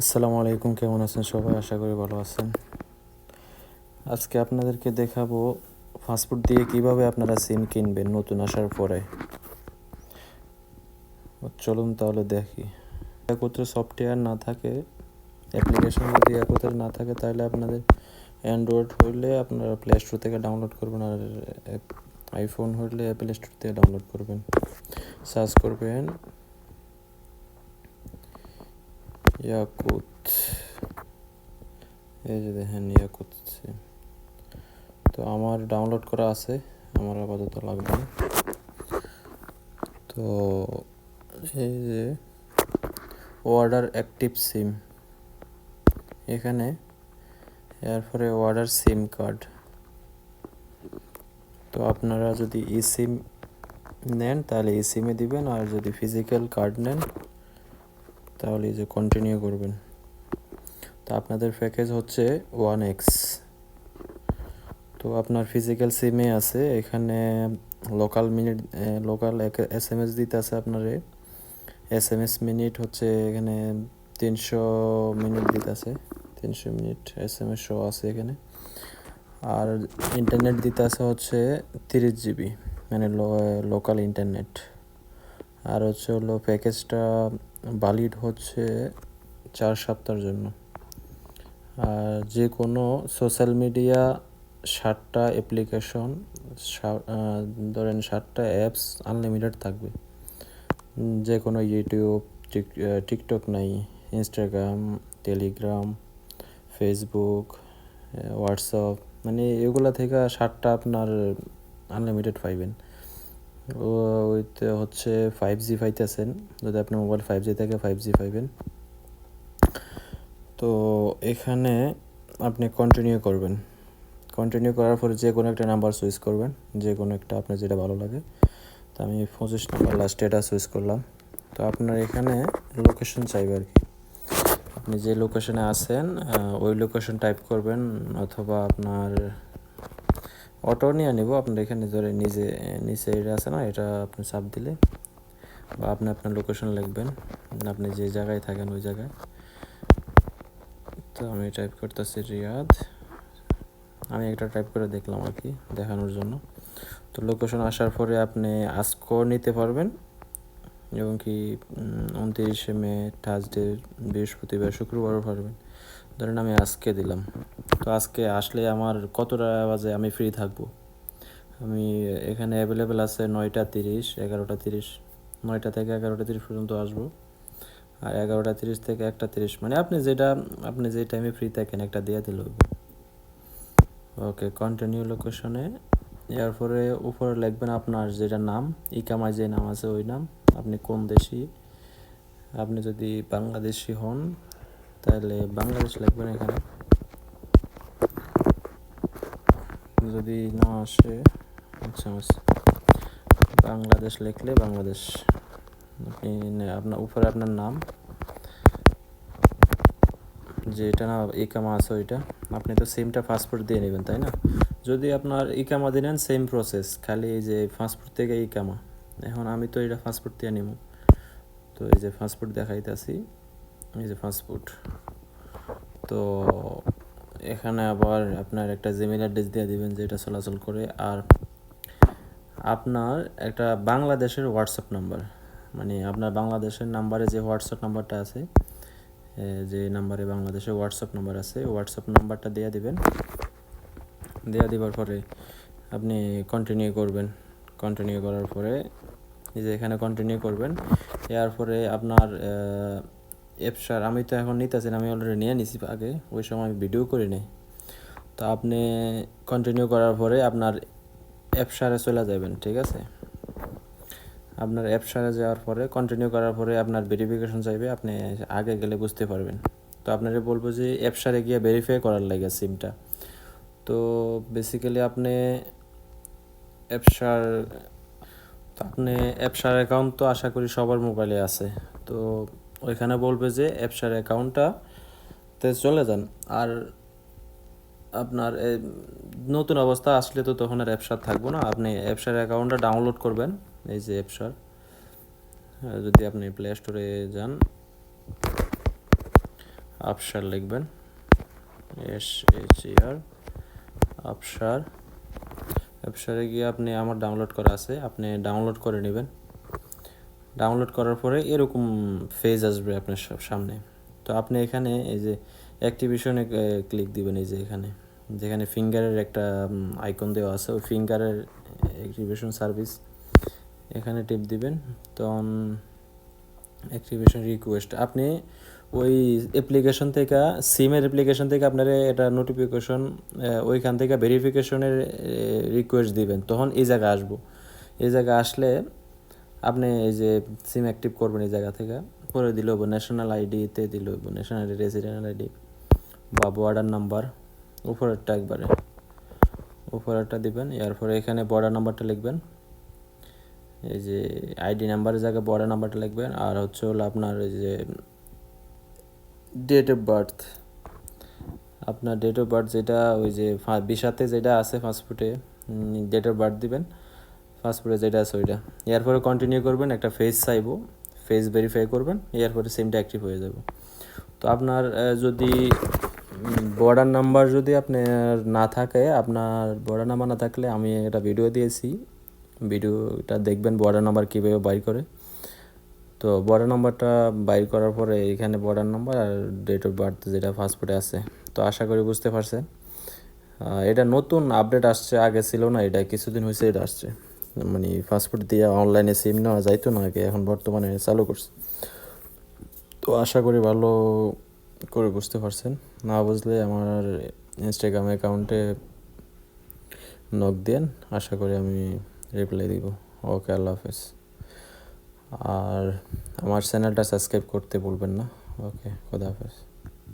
আসসালামু আলাইকুম, কেমন আছেন সবাই? আশা করি ভালো আছেন। আজকে আপনাদেরকে দেখাবো ফাস্টফুড দিয়ে কীভাবে আপনারা সিম কিনবেন নতুন আসার পরে। চলুন তাহলে দেখি। একত্রে সফটওয়্যার না থাকে, অ্যাপ্লিকেশন যদি একত্রে না থাকে, তাহলে আপনাদের অ্যান্ড্রয়েড হইলে আপনারা প্লে স্টোর থেকে ডাউনলোড করবেন আর আইফোন হইলে প্লে স্টোর থেকে ডাউনলোড করবেন। সার্চ করবেন। ইয়াকুত এই যে দেখেন ইয়াকুত তো আমার ডাউনলোড করা আছে, আমার আপাতত লাগবে। না তো এই যে ওয়ার্ডার অ্যাক্টিভ সিম এখানে এরপরে ওয়ার্ডার সিম কার্ড তো আপনারা যদি ই সিম নেন, তাহলে ই সিমে দিবেন, আর যদি ফিজিক্যাল কার্ড নেন তাহলে যে কন্টিনিউ করবেন। তো আপনাদের প্যাকেজ হচ্ছে ওয়ান এক্স তো আপনার ফিজিক্যাল সিমে আছে, এখানে local minute local S M S দিতে আছে আপনারে। এস এম এস মিনিট হচ্ছে এখানে তিনশো মিনিট দিতে আছে, তিনশো মিনিট এস এম এস শো আছে এখানে। আর ইন্টারনেট দিতে আছে হচ্ছে তিরিশ জিবি মানে লোকাল ইন্টারনেট আর হচ্ছে হলো প্যাকেজটা ভ্যালিড হচ্ছে চার সপ্তাহের জন্য। আর যে কোনো সোশ্যাল মিডিয়া ষাটটা অ্যাপ্লিকেশন ধরেন ষাটটা অ্যাপস আনলিমিটেড থাকবে। যে কোনো ইউটিউব টিকটক নাই ইনস্টাগ্রাম টেলিগ্রাম ফেসবুক হোয়াটসঅ্যাপ মানে এগুলো থেকে ষাটটা আপনার আনলিমিটেড পাইবেন। ওইতে হচ্ছে ফাইভ জি পাইতেছেন। যদি আপনার মোবাইল ফাইভ জি থাকে ফাইভ জি পাইবেন। তো এখানে আপনি কন্টিনিউ করবেন। কন্টিনিউ করার পরে যে কোনো একটা নাম্বার সুইচ করবেন। যে কোনো একটা আপনার যেটা ভালো লাগে। তো আমি পঁচিশ নাম্বার লাস্ট এটা সুইচ করলাম। তো আপনার এখানে লোকেশন চাইবে আর কি। আপনি যে লোকেশনে আছেন ওই লোকেশন টাইপ করবেন অথবা আপনার অটো নিয়ে নিব, আপনার এখানে ধরে নিজে, নিচে এটা আছে না, এটা আপনি চাপ দিলে বা আপনি আপনার লোকেশন লিখবেন, আপনি যে জায়গায় থাকেন ওই জায়গায়। তো আমি টাইপ করতেছি রিয়াদ আমি একটা টাইপ করে দেখলাম আর কি, দেখানোর জন্য। তো লোকেশন আসার পরে আপনি আজকও নিতে পারবেন এবং কি উনত্রিশে মে থার্সডে বৃহস্পতিবার, শুক্রবারও পারবেন। ধরেন আমি আজকে দিলাম। তো আজকে আসলে আমার কতটা বাজে আমি ফ্রি থাকব? আমি এখানে অ্যাভেলেবেল আছে নয়টা তিরিশ, এগারোটা তিরিশ, নয়টা থেকে এগারোটা তিরিশ পর্যন্ত আসব। আর এগারোটা তিরিশ থেকে একটা তিরিশ মানে আপনি যেটা, আপনি যে টাইমে ফ্রি থাকেন একটা দিয়ে দিল ওকে কন্টিনিউ লোকেশনে এরপরে উপরে লিখবেন আপনার যেটা নাম, ইকামায় যে নাম আছে ওই নাম। আপনি কোন দেশি? আপনি যদি বাংলাদেশি হন তাহলে বাংলাদেশ লিখবেন এখানে। যদি না আসে আচ্ছা বাংলাদেশ লিখলে বাংলাদেশ। আপনি আপনার উপরে আপনার নাম। যেটা না, ইকামা আছে ওইটা। আপনি তো সেমটা পাসপোর্ট দিয়ে নেবেন, তাই না? যদি আপনার ইকামা দিয়ে নেন সেম প্রসেস খালি এই যে পাসপোর্ট থেকে ইকামা। এখন আমি তো এটা পাসপোর্ট দিয়ে নিব। তো এই যে পাসপোর্ট দেখাইতেছি। এই যে পাসপোর্ট তো এখানে আবার আপনার একটা জিমেল অ্যাড্রেস দিয়ে দিবেন যেটা চলাচল করে। আর আপনার একটা বাংলাদেশের হোয়াটসঅ্যাপ নাম্বার মানে আপনার বাংলাদেশের নাম্বারে যে হোয়াটসঅ্যাপ নাম্বারটা আছে যে নাম্বারে বাংলাদেশের হোয়াটসঅ্যাপ নাম্বার আছে হোয়াটসঅ্যাপ নাম্বারটা দিয়ে দিবেন। দেওয়া দেওয়ার পরে আপনি কন্টিনিউ করবেন। কন্টিনিউ করার পরে এই যে এখানে কন্টিনিউ করবেন। এর পরে আপনার অ্যাপসার আমি তো এখন নিতেছি আমি অলরেডি নিয়ে নিছি আগে, ওই সময় আমি ভিডিও করি নি তো আপনি কন্টিনিউ করার পরে আপনার অ্যাপসারে চলে যাবেন, ঠিক আছে? আপনার অ্যাপসারে যাওয়ার পরে কন্টিনিউ করার পরে আপনার ভেরিফিকেশন চাইবে, আপনি আগে গেলে বুঝতে পারবেন। তো আপনারা বলব যে অ্যাপসারে গিয়ে ভেরিফাই করার লাগে সিমটা তো বেসিক্যালি আপনি অ্যাপসার আপনি অ্যাপসার অ্যাকাউন্ট তো আশা করি সবার মোবাইলে আছে। তো ওইখানে বলবে যে অ্যাপসার অ্যাকাউন্টটাতে চলে যান। আর আপনার নতুন অবস্থা আসলে তো তখন আর অ্যাপসার থাকব না। আপনি অ্যাপসার অ্যাকাউন্টটা ডাউনলোড করবেন, এই যে অ্যাপসার। যদি আপনি প্লে স্টোরে যান আপসার লিখবেন এস এইচ আর আপসার অ্যাপসারে গিয়ে আপনি আমার ডাউনলোড করা আছে, আপনি ডাউনলোড করে নেবেন। ডাউনলোড করার পরে এরকম ফেজ আসবে আপনার সা- সামনে। তো আপনি এখানে এই যে অ্যাক্টিভেশনে ক্লিক দিবেন এই যে এখানে। যেখানে ফিঙ্গারের একটা আইকন দেওয়া আছে, ওই ফিঙ্গারের অ্যাক্টিভেশন সার্ভিস এখানে টিপ দিবেন। তখন অ্যাক্টিভেশন রিকোয়েস্ট আপনি ওই অ্যাপ্লিকেশন থেকে সিমের অ্যাপ্লিকেশন থেকে আপনার এটা নোটিফিকেশন ওইখান থেকে ভেরিফিকেশনের রিকোয়েস্ট দিবেন। তখন এই জায়গা আসব। এই জায়গা আসলে আপনি এই যে সিম অ্যাক্টিভ করবেন এই জায়গা থেকে, করে দিলে ন্যাশনাল আইডিতে দিলে ন্যাশনাল রেসিডেন্ট আইডি বা বর্ডার নাম্বার উপরেরটা একবারে, উপরেরটা দিবেন, এরপরে এখানে বর্ডার নাম্বারটা লিখবেন। এই যে আইডি নাম্বারের জায়গায় বর্ডার নাম্বারটা লিখবেন, আর হচ্ছে হলো আপনার এই যে ডেট অফ বার্থ আপনার ডেট অফ বার্থ যেটা, ওই যে বিশাতে যেটা আছে পাসপোর্টে ডেট অফ বার্থ দিবেন। পাসপোর্টে যেটা আছে ওইটা। এরপরে কন্টিনিউ করবেন, একটা ফেস চাইব ফেস ভেরিফাই করবেন, এরপরে সিমটা অ্যাক্টিভ হয়ে যাবে। তো আপনার যদি বর্ডার নাম্বার যদি আপনার না থাকে, আপনার বর্ডার নাম্বার না থাকলে আমি একটা ভিডিও দিয়েছি। ভিডিওটা দেখবেন বর্ডার নাম্বার কীভাবে বাইর করে। তো বর্ডার নাম্বারটা বাইর করার পরে এখানে বর্ডার নাম্বার আর ডেট অফ বার্থ যেটা পাসপোর্টে আছে। তো আশা করি বুঝতে পারছেন। এটা নতুন আপডেট আসছে, আগে ছিল না, এটা কিছুদিন হয়েছে এটা আসছে। মানে পাসপোর্ট দিয়ে অনলাইনে সিম নেওয়া যাইতো না আগে, এখন বর্তমানে চালু করছে। তো আশা করি ভালো করে বুঝতে পারছেন। না বুঝলে আমার ইনস্টাগ্রাম অ্যাকাউন্টে নক দেন, আশা করি আমি রিপ্লাই দিব। ওকে, আল্লাহ হাফেজ। আর আমার চ্যানেলটা সাবস্ক্রাইব করতে বলবেন না। ওকে, খোদা হাফেজ।